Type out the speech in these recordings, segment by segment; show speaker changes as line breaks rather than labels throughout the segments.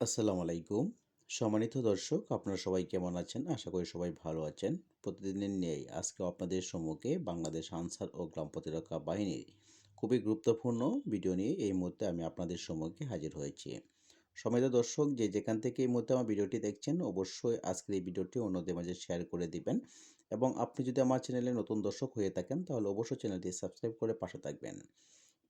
আসসালামু আলাইকুম। সম্মানিত দর্শক, আপনারা সবাই কেমন আছেন? আশা করি সবাই ভালো আছেন। প্রতিদিনের ন্যায় আজকে আপনাদের সম্মুখে বাংলাদেশ আনসার ও গ্রাম প্রতিরক্ষা বাহিনীর খুবই গুরুত্বপূর্ণ ভিডিও নিয়ে এই মুহূর্তে আমি আপনাদের সম্মুখে হাজির হয়েছি। সম্মানিত দর্শক, যে যেখান থেকে এই মুহূর্তে আমার ভিডিওটি দেখছেন, অবশ্যই আজকের এই ভিডিওটি অন্যদের মাঝে শেয়ার করে দিবেন এবং আপনি যদি আমার চ্যানেলে নতুন দর্শক হয়ে থাকেন, তাহলে অবশ্যই চ্যানেলটি সাবস্ক্রাইব করে পাশে থাকবেন।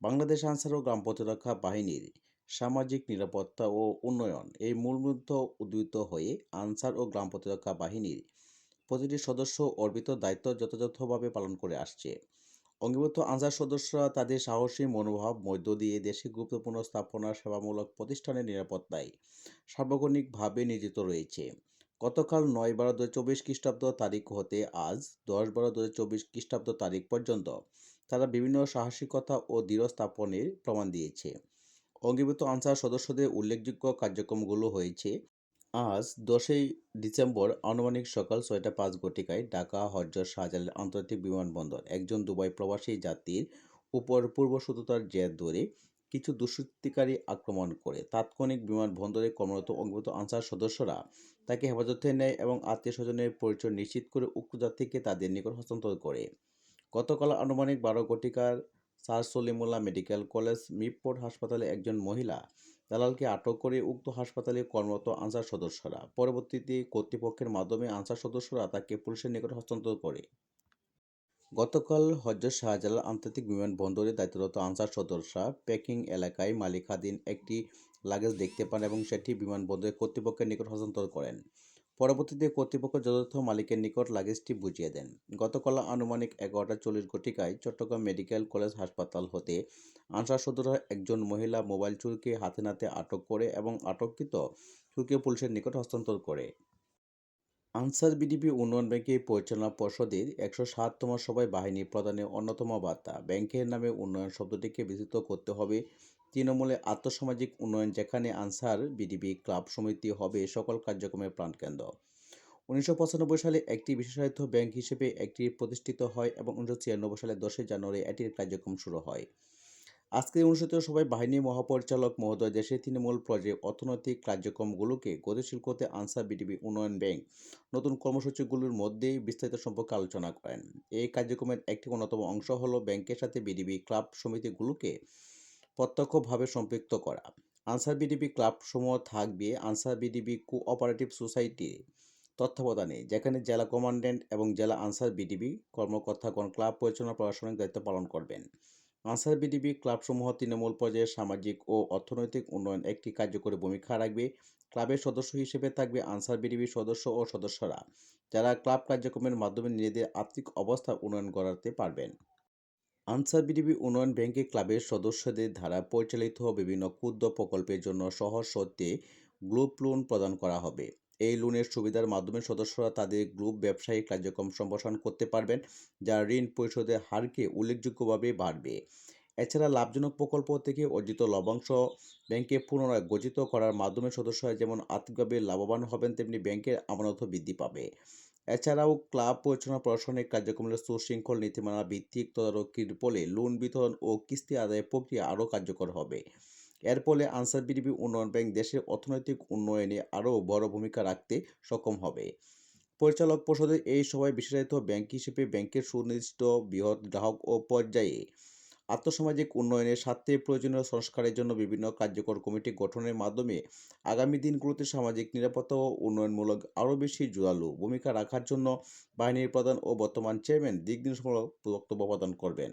বাংলাদেশ আনসার ও গ্রাম প্রতিরক্ষা বাহিনীর সামাজিক নিরাপত্তা ও উন্নয়ন এই মূলমন্ত্র উদ্বৃত হয়ে আনসার ও গ্রাম প্রতিরক্ষা বাহিনীর প্রতিটি সদস্য অর্পিত দায়িত্ব যথাযথভাবে পালন করে আসছে। অঙ্গীভূত আনসার সদস্যরা তাদের সাহসী মনোভাব, মধ্য দিয়ে দেশে গুরুত্বপূর্ণ স্থাপনা, সেবামূলক প্রতিষ্ঠানের নিরাপত্তায় সার্বক্ষণিকভাবে নিয়োজিত রয়েছে। গতকাল নয় বারো দু চব্বিশ খ্রিস্টাব্দ তারিখ হতে আজ দশ বারো দু চব্বিশ খ্রিস্টাব্দ তারিখ পর্যন্ত তারা বিভিন্ন সাহসিকতা ও দৃঢ় স্থাপনের প্রমাণ দিয়েছে। অঙ্গীভূত আনসার সদস্যদের উল্লেখযোগ্য কার্যক্রমগুলো হয়েছে, আজ দশই ডিসেম্বর আনুমানিক সকাল ছয়টা পাঁচ ঘটিকায় ঢাকা, হজরত শাহজালাল আন্তর্জাতিক বিমানবন্দর, একজন দুবাই প্রবাসী যাত্রীর উপর পূর্বশত্রুতার জের ধরে কিছু দুষ্কৃতিকারী আক্রমণ করে। তাৎক্ষণিক বিমানবন্দরে কর্মরত অঙ্গীভূত আনসার সদস্যরা তাকে হেফাজতে নেয় এবং আত্মীয় স্বজনের পরিচয় নিশ্চিত করে উক্ত যাত্রীকে তাদের নিকট হস্তান্তর করে। গতকাল আনুমানিক বারো ঘটিকার sir Salimullah medical college, Mirpur হাসপাতালে একজন মহিলা। দালালকে আটক করে উক্ত হাসপাতালে কর্মরত আনসার সদস্যরা। পরবর্তীতে কর্তৃপক্ষের মাধ্যমে আনসার সদস্যরা তাকে পুলিশের নিকট হস্তান্তর করে। গতকাল হজরত শাহজালাল আন্তর্জাতিক বিমানবন্দরে দায়িত্বরত আনসার সদস্যরা প্যাকিং এলাকায় মালিকাধীন একটি লাগেজ দেখতে পান এবং সেটি বিমানবন্দরের কর্তৃপক্ষের নিকট হস্তান্তর করেন। পরবর্তীতে কর্তৃপক্ষ যথার্থ মালিকের নিকট লাগেজটি বুঝিয়ে দেন। গতকাল আনুমানিক এগারোটা চল্লিশ ঘটিকায় চট্টগ্রাম মেডিকেল কলেজ হাসপাতাল হতে আনসার সদস্যরা একজন মহিলা মোবাইল চুরকে হাতে নাতে আটক করে এবং আটককৃত চুরকে পুলিশের নিকট হস্তান্তর করে। আনসার বিডিপি উন্নয়ন ব্যাংকের পরিচালনা পর্ষদের একশো সাততম সভায় বাহিনী প্রদানের অন্যতম বার্তা। ব্যাংকের নামে উন্নয়ন শব্দটিকে বিস্তৃত করতে হবে তৃণমূলে আর্থসামাজিক উন্নয়ন, যেখানে আনসার, বিডিবি, ক্লাব সমিতি হবে সকল কার্যক্রমের প্রাণকেন্দ্র। উনিশশো পঁচানব্বই সালে একটি বিশেষায়িত ব্যাংক হিসেবে একটি প্রতিষ্ঠিত হয় এবং উনিশশো ছিয়ানব্বই সালে দশই জানুয়ারি এটির কার্যক্রম শুরু হয়। আজকের অনুষ্ঠিত সভায় বাহিনী মহাপরিচালক মহোদয় দেশের তৃণমূল পর্যায়ে অর্থনৈতিক কার্যক্রমগুলোকে গতিশীল করতে আনসার বিডিপি উন্নয়ন ব্যাংক নতুন কর্মসূচিগুলোর মধ্যেই বিস্তারিত সম্পর্কে আলোচনা করেন। এই কার্যক্রমের একটি অন্যতম অংশ হল ব্যাংকের সাথে বিডিবি, ক্লাব সমিতিগুলোকে প্রত্যক্ষভাবে সম্পৃক্ত করা। আনসার বিডিবি ক্লাবসমূহ থাকবে আনসার বিডিবি কোঅপারেটিভ সোসাইটির তত্ত্বাবধানে, যেখানে জেলা কমান্ড্যান্ট এবং জেলা আনসার বিডিবি কর্মকর্তাগণ ক্লাব পরিচালনা প্রশাসনিক দায়িত্ব পালন করবেন। আনসার বিডিবি ক্লাবসমূহ তৃণমূল পর্যায়ে সামাজিক ও অর্থনৈতিক উন্নয়ন একটি কার্যকরী ভূমিকা রাখবে। ক্লাবের সদস্য হিসেবে থাকবে আনসার বিডিবির সদস্য ও সদস্যরা, যারা ক্লাব কার্যক্রমের মাধ্যমে নিজেদের আর্থিক অবস্থা উন্নয়ন করাতে পারবেন। আনসার বিডিবি উন্নয়ন ব্যাংকে ক্লাবের সদস্যদের দ্বারা পরিচালিত বিভিন্ন ক্ষুদ্র প্রকল্পের জন্য সহজ শর্তে গ্রুপ লোন প্রদান করা হবে। এই লোনের সুবিধার মাধ্যমে সদস্যরা তাদের গ্রুপ ব্যবসায়িক কার্যক্রম সম্প্রসারণ করতে পারবেন, যা ঋণ পরিশোধের হারকে উল্লেখযোগ্যভাবে বাড়বে। এছাড়া লাভজনক প্রকল্প থেকে অর্জিত লভ্যাংশ ব্যাংকে পুনরায় গঠিত করার মাধ্যমে সদস্যরা যেমন আর্থিকভাবে লাভবান হবেন, তেমনি ব্যাংকের আমানত বৃদ্ধি পাবে। এছাড়াও ক্লাব পরিচালনা প্রশাসনিক কার্যক্রমের সুশৃঙ্খল নীতিমালা ভিত্তিক তদারকির ফলে লোন বিতরণ ও কিস্তি আদায়ের প্রক্রিয়া আরও কার্যকর হবে। এর ফলে আনসার বিডিবি উন্নয়ন ব্যাংক দেশের অর্থনৈতিক উন্নয়নে আরও বড় ভূমিকা রাখতে সক্ষম হবে। পরিচালক পর্ষদের এই সভায় বিশেষায়িত ব্যাংক হিসেবে ব্যাংকের সুনির্দিষ্ট বৃহৎ গ্রাহক ও পর্যায়ে আর্থসামাজিক উন্নয়নের স্বার্থে প্রয়োজনীয় সংস্কারের জন্য বিভিন্ন কার্যকর কমিটি গঠনের মাধ্যমে আগামী দিনগুলোতে সামাজিক নিরাপত্তা ও উন্নয়নমূলক আরও বেশি জোরালো ভূমিকা রাখার জন্য বাহিনীর প্রধান ও বর্তমান চেয়ারম্যান দিক নির্দেশমূলক বক্তব্য প্রদান করবেন।